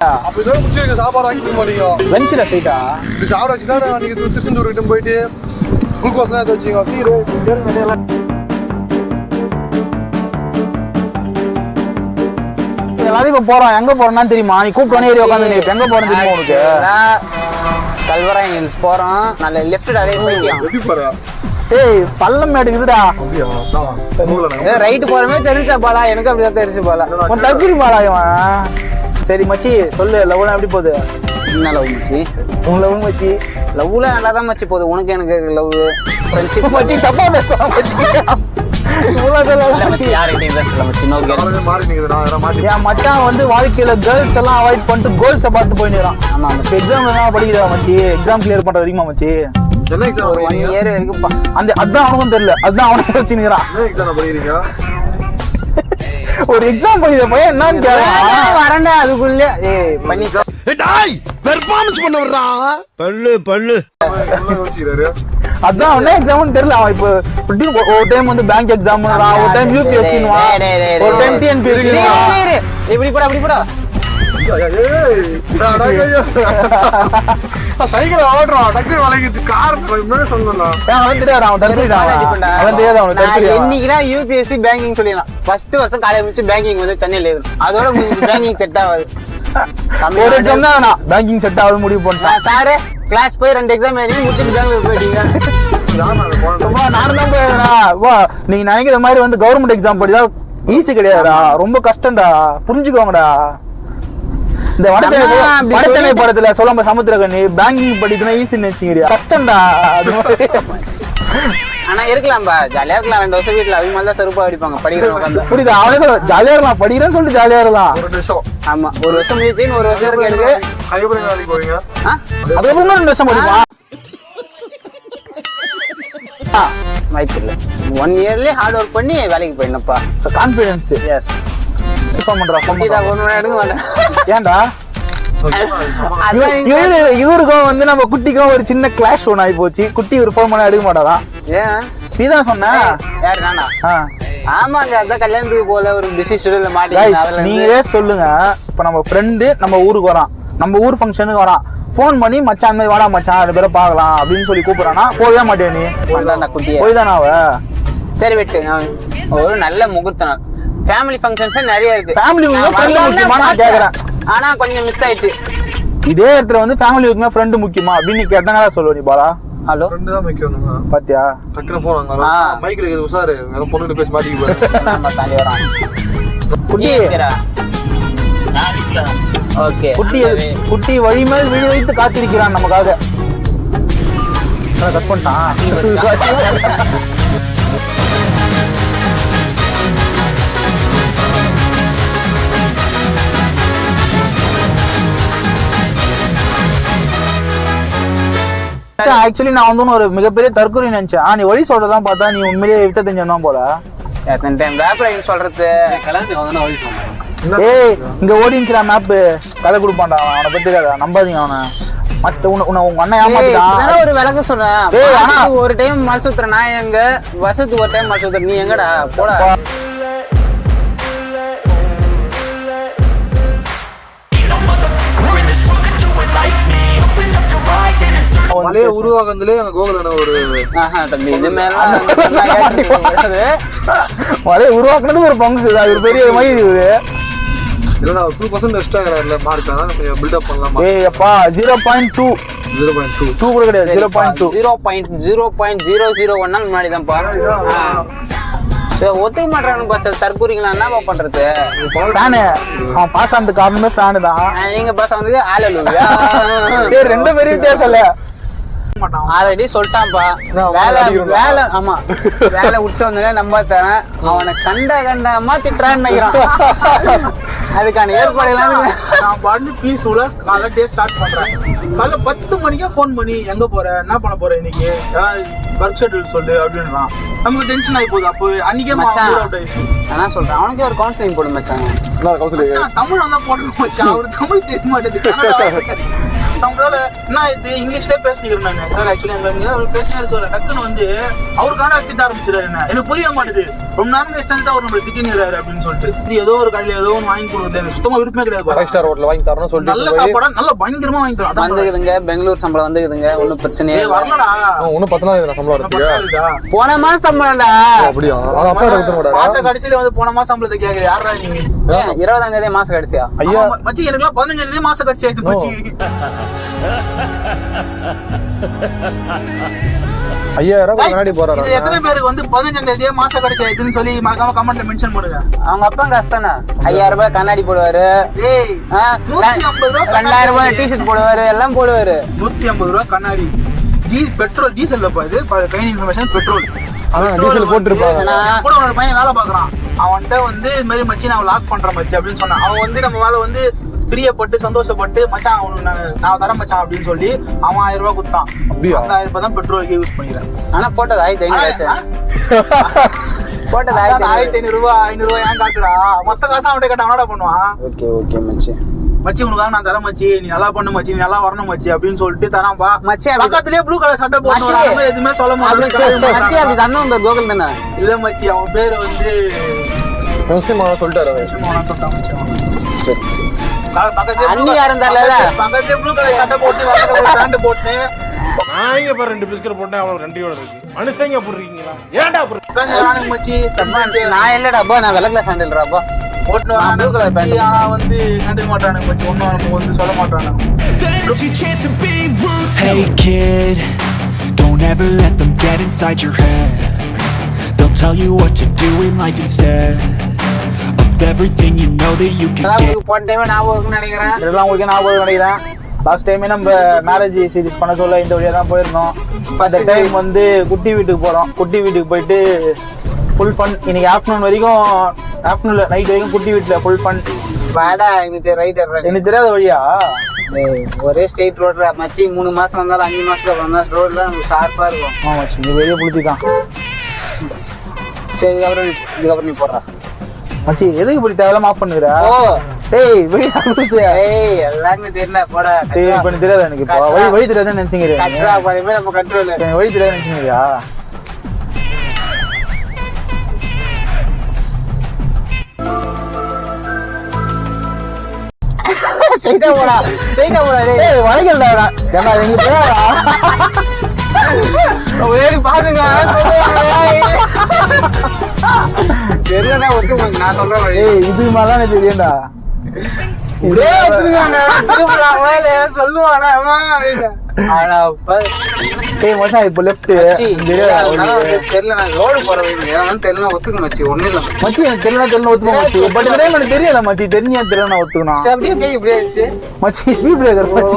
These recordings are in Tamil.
அப்ப இதோட முடிச்சிருக்க சாப்பாடு வாங்கி தர மாட்டீங்க. லஞ்சில் ஸ்ட்ரைட்டா இப்படி சாப்பிட வச்சு தான் திருச்செந்தூர் கிட்ட போயிட்டு குளுக்கோஸ்லாம் எடுத்து வச்சுங்க தீரு எல்லாரும் இப்போ போறோம். எங்க போறோம்னு தெரியுமா? நீ கூப்பிட்டு ஏறி உட்காந்து எங்க போறோம் தெரியுமா உனக்கு? கல்வராயன் ஹில்ஸ் போறோம். நல்ல லெஃப்ட் அலைய போய்க்கலாம் எப்படி போறா? ஏய் பள்ளம் மூலனா ரைட்டு போறமே தெரிஞ்சா போல எனக்கு அப்படிதான் தெரிஞ்சு போல உன் பாடா இவன்? சரி மச்சி சொல்லு லவ்லாம் எப்படி போகுது? என்ன லவ் மச்சி? உன் லவ் மச்சி. லவ்ல நல்லா தான் மச்சி போகுது. உனக்கு எனக்கு லவ் ஃப்ரெண்ட்ஷிப் மச்சி தப்பா பேசுறான் மச்சி. மச்சான் வந்து வாழ்க்கையில கேர்ள்ஸ் எல்லாம் அவாய்ட் பண்ணிட்டு கோல்ஸை பார்த்து போயிடுறான் ஆமா எக்ஸாம் தான் படிக்கிறா மச்சி. எக்ஸாம் கிளியர் பண்ற வரைக்குமா மச்சி? என்ன எக்ஸாம் ஒரு ஒன் படிக்கிறீங்க? இயர் வரைக்கும் பா அந்த அதான் அவனுக்கும் தெரியல. அதான் அவனுக்கு என்ன எக்ஸாம் படிக்கிறீங்க? ஒரு எக்ஸாம் படிக்கிற பையன் என்னன்னு கேட்கறான் வரண்டா அதுக்குள்ள. ஏய் பண்ணி டாய் பெர்ஃபார்மன்ஸ் பண்ண வர்றா. பல்லு பல்லு. அதான் என்ன எக்ஸாம்னு தெரியல. அவன் இப்போ ஒரு- ஒரு டைம் வந்து பேங்க் எக்ஸாம் ஒரு டைம் யூபிஎஸ்சி ஒரு. Time TNPSC. இப்படி போடா அப்படி போடா. சைக்கிள் ஓடுறான் டக்குனு வளைக்குது கார் முன்னாடி அவன் தெரியாது அவன் அவன் தெரியாது யூபிஎஸ்சி பேங்கிங் சொல்லிடலாம். ஃபர்ஸ்ட் வருஷம் காலேஜ் முடிச்சு பேங்கிங் வந்து சென்னையில இருக்கு அதோட பேங்கிங் செட் ஆகாது. ஒரு எக்ஸாம் தான் வேணாம் பேங்கிங் செட் ஆகுது முடிவு பண்ணிட்டான் சாரு கிளாஸ் போய் ரெண்டு எக்ஸாம் எழுதி முடிச்சுட்டு பெங்களூர் போயிட்டீங்க நீங்க நினைக்கிற மாதிரி வந்து கவர்மெண்ட் எக்ஸாம் படிதா ஈஸி கிடையாதுடா. ரொம்ப கஷ்டம்டா. புரிஞ்சுக்கோங்கடா. இந்த வடச்சென்னை வடச்சென்னை படத்துல சொல்லாம சமுத்திரகனி பேங்கிங் படிக்கணும் ஈஸின்னு வச்சுக்கிறியா கஷ்டம்டா அது மாதிரி. ஆனா இருக்கலாம்பா ஜாலியா இருக்கலாம். ரெண்டு வருஷம் வீட்டுல அவங்க மேல செருப்பா அடிப்பாங்க படிக்கிறவங்க புரியுதா? அவனே சொல்ல ஜாலியா இருக்கலாம் படிக்கிறேன்னு சொல்லிட்டு ஜாலியா இருக்கலாம். ஒரு ஆமா ஒரு வருஷம் ஒரு வருஷம் இருக்கு எனக்கு. அதுக்கப்புறம் வேலைக்கு போவீங்க? அதுக்கப்புறம் ரெண்டு வருஷம் படிப்பா? வாய்ப்பு இல்ல. ஒன் இயர்லயே ஹார்ட் ஒர்க் பண்ணி வேலைக்கு போயிடணும்ப்பா. கான்ஃபிடன்ஸ் எஸ் இன்ஃபார்ம் பண்றா இதை பண்றா. எடுக்க மாட்டேன் ஏன்டா? இவரு இவருக்கும் வந்து நம்ம குட்டிக்கும் ஒரு சின்ன கிளாஷ் ஒன்று ஆகி போச்சு. குட்டி ஒரு ஃபோன் பண்ண எடுக்க மாட்டாரா ஏன்? நீ தான் சொன்ன? யாரு நானா? ஆமாங்க அதான் கல்யாணத்துக்கு போல ஒரு பிஸி ஷெடியூல்ல அதுல நீங்களே சொல்லுங்க. இப்போ நம்ம ஃப்ரெண்டு நம்ம ஊருக்கு வரான். நம்ம ஊர் ஃபங்க்ஷனுக்கு வரான். ஃபோன் பண்ணி மச்சான் அந்த மாதிரி வாடா மச்சான் ரெண்டு பேரும் பார்க்கலாம் அப்படின்னு சொல்லி கூப்பிடுறானா போகவே மாட்டேன் நீ? போய் தானே அவ? சரி விட்டு நான் ஒரு நல்ல முகூர்த்த நாள். ஃபேமிலி ஃபங்க்ஷன்ஸ் நிறைய இருக்கு. Family நான் முக்கியம், முக்கியமா நான். கேக்குறேன். ஆனா கொஞ்சம் மிஸ் ஆயிடுச்சு. இதே இடத்துல வந்து ஃபேமிலி இருக்குங்க ஃப்ரெண்டு முக்கியமா? அப்படின்னு நீ கேட்டனா சொல்லுவ நீ பாலா. ஹலோ ரெண்டு தான் வைக்கணுங்க பாத்தியா? டக்குனு போன் வாங்க. ஆ. மைக்கில் இருக்குது உஷாரு. வேற பொண்ணுகிட்ட பேசி மாட்டிக்க போறேன். நம்ம தாண்டி வரோம் குட்டி. ஓகே குட்டி குட்டி வழி மேல் விழி வைத்து காத்திருக்கிறான் நமக்காக. கட் பண்ணிட்டான். ஆக்சுவலி நான் வந்து ஒரு மிகப்பெரிய தற்கொலை நினைச்சேன். ஆ, நீ வழி சொல்றதான் பார்த்தா நீ உண்மையிலேயே வித்த தெரிஞ்சவன் தான் போல. எத்தனை டைம் ரேப் ரைன் சொல்றது? ஏய் இங்க ஓடிச்சுடா மேப்பு கதை கொடுப்பான்டா அவன். பத்தி தெரியாதா நம்பாதீங்க அவனை. மத்த உன்னை உன்னை உங்க அண்ணன் ஏமாத்திட்டான். ஒரு விளக்கம் சொல்றேன். ஒரு டைம் மலை சுத்துறேன் நான் எங்க? வருஷத்துக்கு ஒரு டைம் மலை சுத்துறேன் நீ எங்கடா? போடா. மலையை உருவாக்குறதுலே எங்க கோகுலன ஒரு தம்பி இது மேல மலையை உருவாக்குனது ஒரு பங்கு. அது ஒரு பெரிய மையம் இது இல்லைன்னா டூ பர்சன்ட் எக்ஸ்ட்ரா இருக்கிறாருல மார்க் தான் கொஞ்சம் பில்டப் பண்ணலாம்? ஏய் அப்பா zero point two zero point two two கூட கிடையாது zero point two zero point zero point zero zero one நாள் முன்னாடி தான் ஒத்துக்க மாட்டாங்க பஸ் தற்பூரிங்களா என்னப்பா பண்றது? ஃபேனு அவன் பாஸ் ஆனது காரணமே ஃபேனு தான். நீங்க பஸ் வந்து ஆலலுவியா சரி ரெண்டு பேரும் வித்தியாசம் இல்ல. ஆல்ரெடி சொல்லிட்டான்ப்பா வேலை. வேலை ஆமா. வேலை விட்டு வந்தோடனே நம்ப தரேன். அவனை கண்ட கண்டமா திட்டுறான்னு நினைக்கிறான். அதுக்கான ஏற்பாடுலாம் நான் பாட்டு பீஸ்ஃபுல்லா காலைல டே ஸ்டார்ட் பண்றேன். காலைல பத்து மணிக்கே ஃபோன் பண்ணி எங்க போற? என்ன பண்ண போற இன்னைக்கு? ஒர்க் ஷெட்யூல் சொல்லு அப்படின்றான். நமக்கு டென்ஷன் ஆகி போகுது. அப்போ அன்னைக்கே மச்சான். நான் சொல்றேன். அவனுக்கே ஒரு கவுன்சிலிங் போடு மச்சான். தமிழ் நல்லா போட்டு மச்சான். அவரு தமிழ் தெரிய மாட்டேங்குது. நம்மளால என்ன இது இங்கிலீஷ்லயே பேசிக்கிறேன் நான். சார் ஆக்சுவலி எங்க அவர் பேசினாரு சார் டக்குன்னு வந்து அவருக்கான திட்ட ஆரம்பிச்சிடாரு என்ன. எனக்கு புரிய மாட்டேது. ரொம்ப நேரம் கழிச்சு தான் அவர் நம்மளை திட்டினாரு அப்படின்னு சொல்லிட்டு. ஏதோ ஒரு கடையில ஏதோ ஒன்று வாங்கி கொடுக்குறது எனக்கு சுத்தமா விருப்பமே கிடையாது ஃபைவ். ஸ்டார் ஹோட்டல் வாங்கி தரணும் நல்ல சொல்லிட்டு போய் சாப்பாடா நல்ல பயங்கரமா வாங்கி தரும் வந்துக்குதுங்க. பெங்களூர் சம்பளம் வந்துக்குதுங்க. ஒன்றும் பிரச்சனையே. வரலடா. இன்னும் பத்து நாள் இதுல சம்பளம் பத்தாதுடா. போன மாசம் சம்பளம்டா. அப்படியா? அது அப்பா எடுத்து மாச கடைசியில வந்து போன மாசம் சம்பளத்தை கேக்குற யாரா நீங்க இருபதாம் தேதி மாசம் கடைசியா? ஐயா. மச்சி எனக்குலாம் பதினஞ்சாம் தேதி மாசம் கடைசி ஆயிடுச்சு மச்சி. ஐயாயிரம் ரூபாய் முன்னாடி போறாரு? எத்தனை பேருக்கு வந்து பதினஞ்சாம் தேதியே மாசம் கடைசி சொல்லி மறக்காம கமெண்ட்ல மென்ஷன் பண்ணுங்க அவங்க அப்பா காசு தானே? ஐயாயிரம் ரூபாய் கண்ணாடி போடுவாரு. ஏய் ஆ, நூத்தி ஐம்பது ரூபா ரெண்டாயிரம் ரூபாய் டிஷர்ட் போடுவாரு எல்லாம் போடுவாரு. நூத்தி ஐம்பது ரூபா கண்ணாடி. டீ- பெட்ரோல் டீசல்ல இது. கைன் இன்ஃபர்மேஷன் பெட்ரோல் அதான் டீசல் போட்டுருப்பாங்க. கூட ஒரு பையன் வேலை பார்க்கறான். அவன்கிட்ட வந்து இது மாதிரி மச்சி நான் லாக் பண்றேன் மச்சி அப்படின்னு சொன்னான். அவன் வந்து நம்ம மேல வந்து பிரியப்பட்டு சந்தோஷப்பட்டு மச்சான் அவனுக்கு நான் நான் தரேன் மச்சான் அப்படின்னு சொல்லி அவன் ஆயிரம் ரூபாய் கொடுத்தான். ஆயிரம் ரூபாய் தான் பெட்ரோலுக்கு யூஸ் பண்ணிக்கிறேன். ஆனா போட்டது ஆயிரத்தி ஐநூறு ஆச்சு. போட்டது ஆயிரத்தி ஆயிரத்தி ஐநூறு. ரூபாய் ஐநூறு ரூபாய் ஏன் காசுடா? மொத்த காசு அவன்கிட்ட கேட்ட அவனடா பண்ணுவான்? ஓகே ஓகே மச்சி. மச்சி உனக்காக நான் தரேன் மச்சி. நீ நல்லா பண்ணு மச்சி. நீ நல்லா வரணும் மச்சி அப்படின்னு சொல்லிட்டு தரான்பா மச்சி பக்கத்துலயே ப்ளூ கலர் சட்டை போட்டு எதுவுமே சொல்ல மாட்டேன். மச்சி அப்படி தந்தவன் பேர் கோகுல் தானே? இல்ல மச்சி அவன் பேரு வந்து அவன் சொல்லிட்டாரு அவன். சும்மா சொல்லிட்டான் மச்சி. அவன். சரி சரி. கால- பக்கத்துலயே blue அண்ணி colour- யாரும் தரல? பக்கத்து- பக்கத்துலயே blue colour சட்டை போட்டு ஒரு பேண்ட் போட்டு நான் இங்க ரெண்டு பிஸ்கட் போட்டேன் அவனுக்கு ரெண்டையோட இருக்கு. மனுஷங்க போடுறீங்களா ஏன்டா மச்சி. நான் இல்லடா அப்பா நான் விளக்குல அப்பா. வந்து சொல்ல மாட்டானுங்க. Hey kid, don't ever let them get inside your head. They'll tell you what to do in life instead. Of everything you know that you can get. உங்களுக்கு போன டைம் ஞாபகம் இருக்குன்னு நினைக்கிறேன். இதெல்லாம் உங்களுக்கு ஞாபகம் நினைக்கிறேன். லாஸ்ட் டைமே நம்ம மேரேஜ் சீரிஸ் பண்ண சொல்ல இந்த வழியா தான் போயிருந்தோம். இந்த டைம் வந்து குட்டி வீட்டுக்கு போறோம். குட்டி வீட்டுக்கு போயிட்டு ஃபுல் ஃபன் இன்னைக்கு ஆஃப்டர்நூன் வரைக்கும் ஆஃப்டர்நூன்ல நைட் வரைக்கும் குட்டி வீட்டுல ஃபுல் ஃபன் வாடா எனக்கு ரைட் எனக்கு தெரியாத வழியா? ஒரே ஸ்ட்ரெயிட் ரோட்ல மச்சி மூணு மாசம் வந்தாலும் அஞ்சு மாசத்துக்கு அப்புறம் தான் ரோட்ல நமக்கு ஷார்ப்பா இருக்கும். ஆமா நீ வெளியே புளுத்திட்டான் சரி இதுக்கப்புறம் நீ- இதுக்கப்புறம் நீ போடுறா. மச்சி எதுக்கு இப்படி தேவையில்லாம ஆஃப் பண்ணுகிற? ஓ. டேய் வெளியே லூசு. ஏய் எல்லாருக்கும் தெரியல போடா டேய் இப்ப எனக்கு தெரியாதா எனக்கு இப்போ? வழி வழி தெரியாதுன்னு நினைச்சுங்கிறேன் கட்ரா பழைய நம்ம கண்ட்ரோல் வழி தெரியாதுன்னு நினைச்சுங்கிறியா ஸ்ட்ரைட்டா போடா ஸ்ட்ரைட்டா போடா டேய். வளைக்கலடா ஏன்னா எங்க போடா ஏறி பாருங்க தெரியலனா ஒத்து நான் சொல்றேன் வழி. ஏய் இது மாதிரிலாம் திரும்பலாம் மேல சொல்லுவானா. டேய் மச்சான் இப்போ லெஃப்ட் தெரியல நான் ரோடு போற ஏன் தெரியல ஒத்துக்க மச்சி ஒண்ணு இல்ல மச்சி. எனக்கு தெரியல தெரியல ஒத்துக்க மச்சி. பட் எனக்கு தெரியல மச்சி. தெரிஞ்சா தெரியல நான் ஒத்துக்கணும் அப்படியே கை ஆயிடுச்சு மச்சி ஸ்பீட் பிரேக்கர் மச்சி.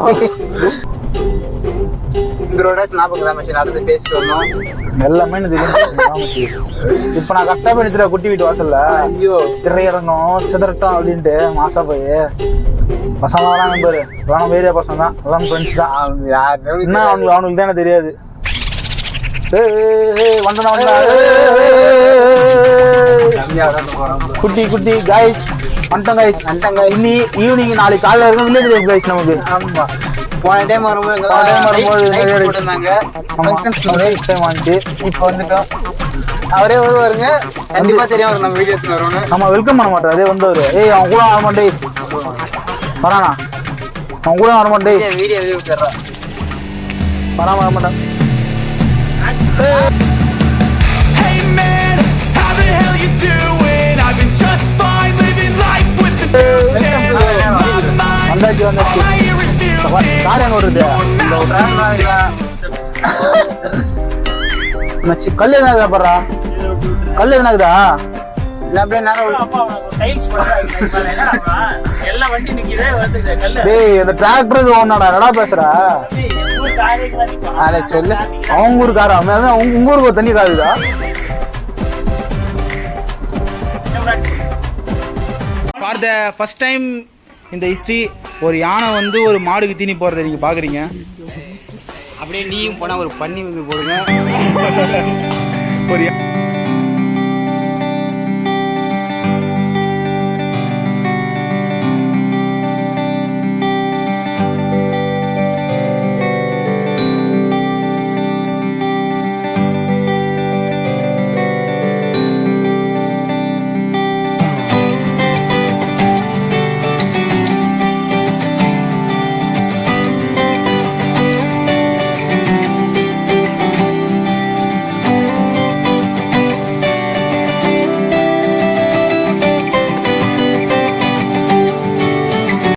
ரோடாச்சும் ஞாபகம் தான் மச்சி நடந்து பேசிட்டு வந்தோம் எல்லாமே. இப்போ நான் கரெக்டா போய் குட்டி வீட்டு வாசல்ல ஐயோ திரையிறங்கும் சிதறட்டும் அப்படின்ட்டு மாசா போய் பசங்க தான் நம்பரு வேணும் ஏரியா பசங்க தான் எல்லாம் ஃப்ரெண்ட்ஸ் தான் என்ன அவனுக்கு அவனுக்கு தான் எனக்கு தெரியாது வந்தனா வந்தா குட்டி குட்டி காய்ஸ் வந்துட்டோம் காய்ஸ் வந்துட்டோம் guys. இன்னி ஈவினிங் நாளைக்கு காலைல இருக்கும் வில்லேஜ் லைஃப் காய்ஸ் நமக்கு ஆமா போன டைம் வரும்போது வரும்போது இப்போ வந்துட்டோம். அவரே வருவாருங்க. கண்டிப்பா தெரியும் நம்ம வீடியோ வருவோம்னு ஆமா வெல்கம் பண்ண மாட்டாரு. வந்தவர் ஏய் அவன் கூட வர மாட்டே வரானா? அவன் கூட வர மாட்டே வீடியோ எழுதி விட்டுறான் வராம வர மாட்டான். Hey man, how the hell you doing? I've been just fine living life with the news in my mind. வந்தாச்சு வந்தாச்சு. All I hear is music. வண்டி நிக்குதே வருது கல்ல. டேய் இந்த டிராக்டருக்கு ஒன்னாடா என்னடா பேசுற? அதை சொல்லு. அவங்க ஊர் காரா அதான் உங்க ஊருக்கு ஒரு தண்ணி காருதா ஃபார் த ஃபர்ஸ்ட் டைம் இந்த ஹிஸ்ட்ரி ஒரு யானை வந்து ஒரு மாடுக்கு தீனி போடுறதை நீங்கள் பார்க்குறீங்க அப்படியே நீயும் போனால் ஒரு பன்னி வந்து போடுங்க. ஒரு